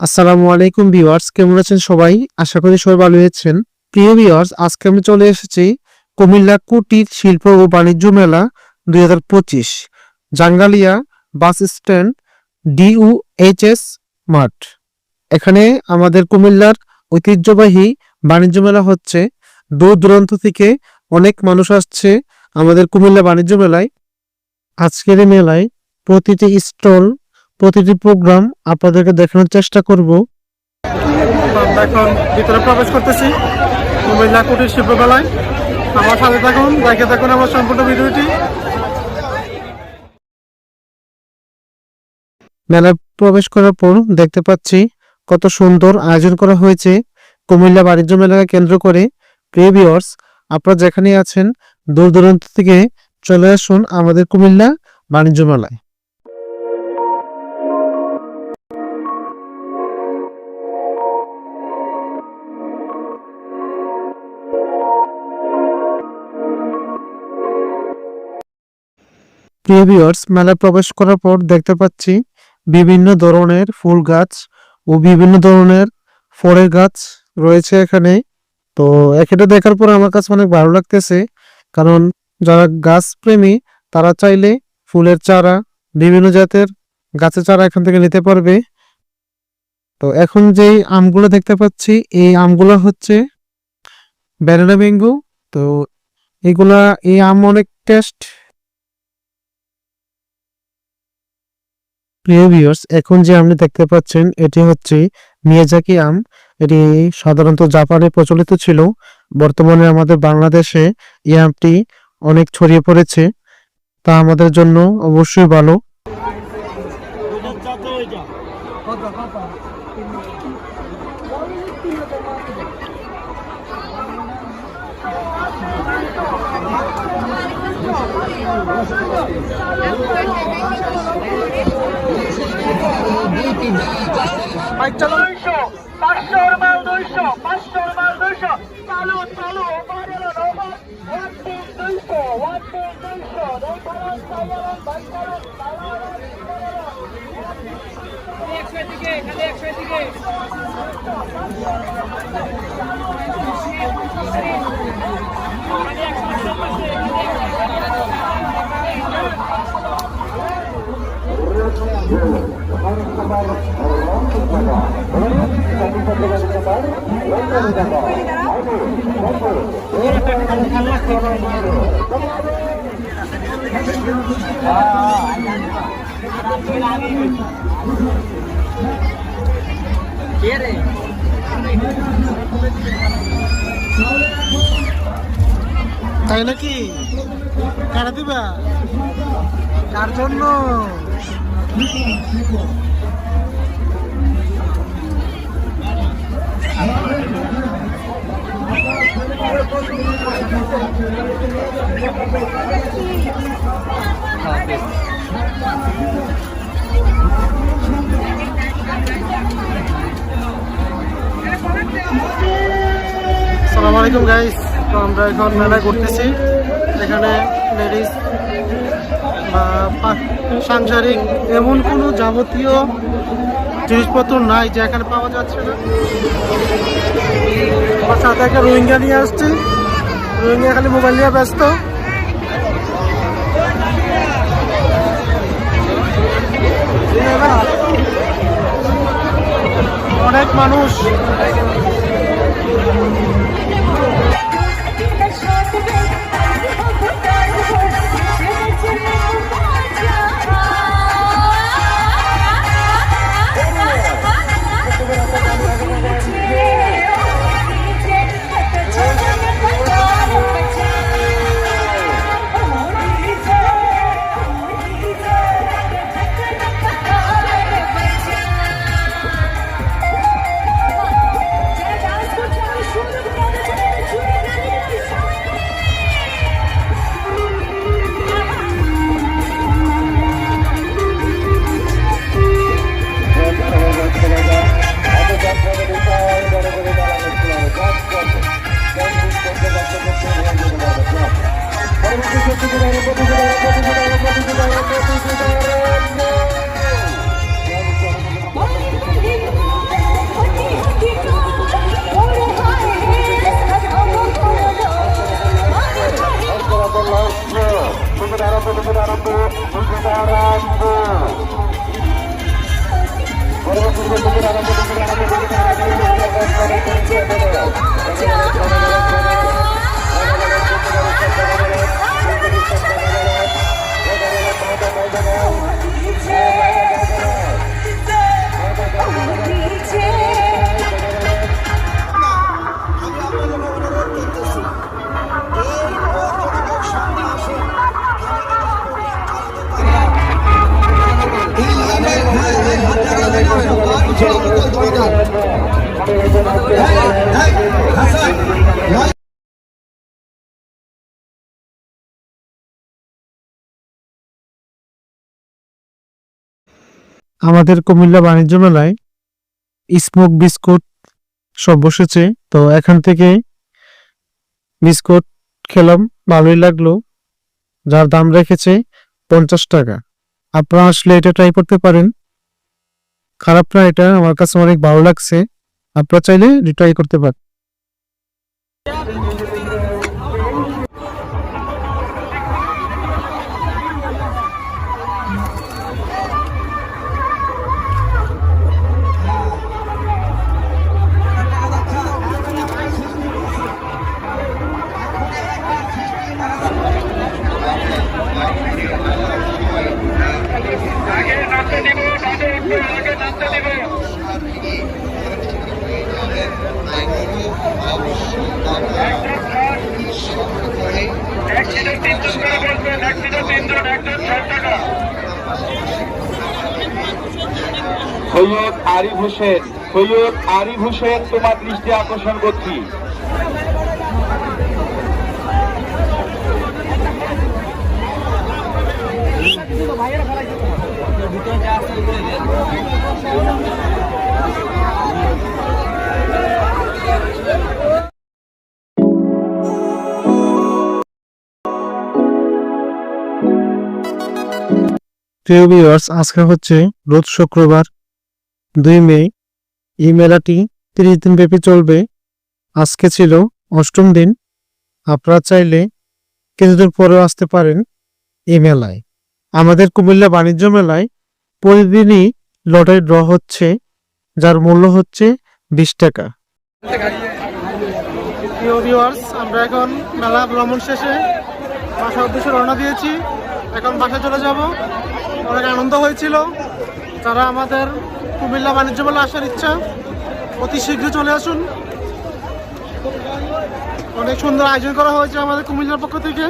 আসসালামু আলাইকুম ভিওয়ার্স কেমন আছেন সবাই? আশা করি সবাই ভালো আছেন। প্রিয় ভিওয়ার্স আজকে আমি চলে এসেছি কুমিল্লা কুটির শিল্প ও বাণিজ্য মেলা দুই হাজার পঁচিশ, জাঙ্গালিয়া বাস স্ট্যান্ড ডিউএইচএস মাঠ। এখানে আমাদের কুমিল্লার ঐতিহ্যবাহী বাণিজ্য মেলা হচ্ছে। দূর দূরান্ত থেকে অনেক মানুষ আসছে আমাদের কুমিল্লা বাণিজ্য মেলায়। আজকের মেলায় প্রতিটি স্টল প্রতিটি প্রোগ্রাম আপনাদেরকে দেখানোর চেষ্টা করব। আমরা এখন ভিতরে প্রবেশ করতেছি। কুমিল্লা কুটির শিল্পকলায়। আমার সাথে থাকুন দেখে থাকুন আমার সম্পূর্ণ ভিডিওটি। মেলায় প্রবেশ করার পর দেখতে পাচ্ছি কত সুন্দর আয়োজন করা হয়েছে। কুমিল্লা বাণিজ্য মেলাকে কেন্দ্র করে প্রিয় ভিউয়ার্স আপনারা যেখানে আছেন দূর দূরান্ত থেকে চলে আসুন আমাদের কুমিল্লা বাণিজ্য মেলায়। প্রিয় ভিউয়ার্স, মেলায় প্রবেশ করার পর দেখতে পাচ্ছি বিভিন্ন ধরনের ফুল গাছ ও বিভিন্ন ধরনের ফলের গাছ রয়েছে এখানে। তো এটা দেখার পর আমার কাছে অনেক ভালো লাগতেছে, কারণ যারা গাছ প্রেমী, তারা চাইলে ফুলের চারা, বিভিন্ন জাতের গাছের চারা এখান থেকে নিতে পারবে। তো এখন যেই আমগুলো দেখতে পাচ্ছি, এই আমগুলো হচ্ছে ব্যানানা বেঙ্গু তো এগুলা, এই আম অনেক টেস্ট প্রিয় ভিউয়ার্স এখন যে আমটি দেখতে পাচ্ছেন, এটি হচ্ছে মিয়াজাকি আম। এটি সাধারণত জাপানে প্রচলিত ছিল। বর্তমানে আমাদের বাংলাদেশে এই আমটি অনেক ছড়িয়ে পড়েছে। তা আমাদের জন্য অবশ্যই ভালো। দুইশো পাঁচশোর মাল দুইশো পাঁচশোর মাল দুইশো। চালু চালু ওভারেল ওভার তাই নাকি? কারা দিবা? কার জন্য? আসসালামু আলাইকুম গাইস তো আমরা এখন মেলায় ঘুরতেছি। এখানে লেডিস সাংসারিক এমন কোনো যাবতীয় জিনিসপত্র নাই যে এখানে পাওয়া যাচ্ছে না। সাথে একটা রোহিঙ্গা নিয়ে আসছি। রোহিঙ্গা খালি মোবাইল নিয়ে ব্যস্ত। অনেক মানুষ Thank you. আমাদের কুমিল্লা বাণিজ্য মেলায় স্মোক বিস্কুট সব বসেছে। তো এখান থেকে বিস্কুট খেলাম, ভালোই লাগল। যার দাম রেখেছে পঞ্চাশ টাকা। আপনারা আসলে এটা ট্রাই করতে পারেন। খারাপ না এটা, আমার কাছে অনেক ভালো লাগছে। আপনারা চাইলে ট্রাই করতে পারেন। সৈয়দ আরিফ হোসেন, সৈয়দ আরিফ হোসেন, তোমার দৃষ্টি আকর্ষণ করছি। প্রিয় ভিউয়ার্স আজকে হচ্ছে রোজ শুক্রবার দুই মে, এই মেলাটি তিরিশ দিন ব্যাপী চলবে। আজকে ছিল অষ্টম দিন। আপনারা চাইলে কিছুদিন পরেও আসতে পারেন এই মেলায়। আমাদের কুমিল্লা বাণিজ্য মেলায় প্রতিদিনই লটারি ড্র হচ্ছে, যার মূল্য হচ্ছে বিশ টাকা। আমরা এখন মেলা ভ্রমণ শেষে বাসার উদ্দেশ্যে রওনা দিয়েছি। এখন বাসায় চলে যাব। অনেক আনন্দ হয়েছিল। যারা আমাদের কুমিল্লা বাণিজ্য মেলা আসার ইচ্ছা। অতি শীঘ্র চলে আসুন। অনেক সুন্দর আয়োজন করা হয়েছে আমাদের কুমিল্লার পক্ষ থেকে।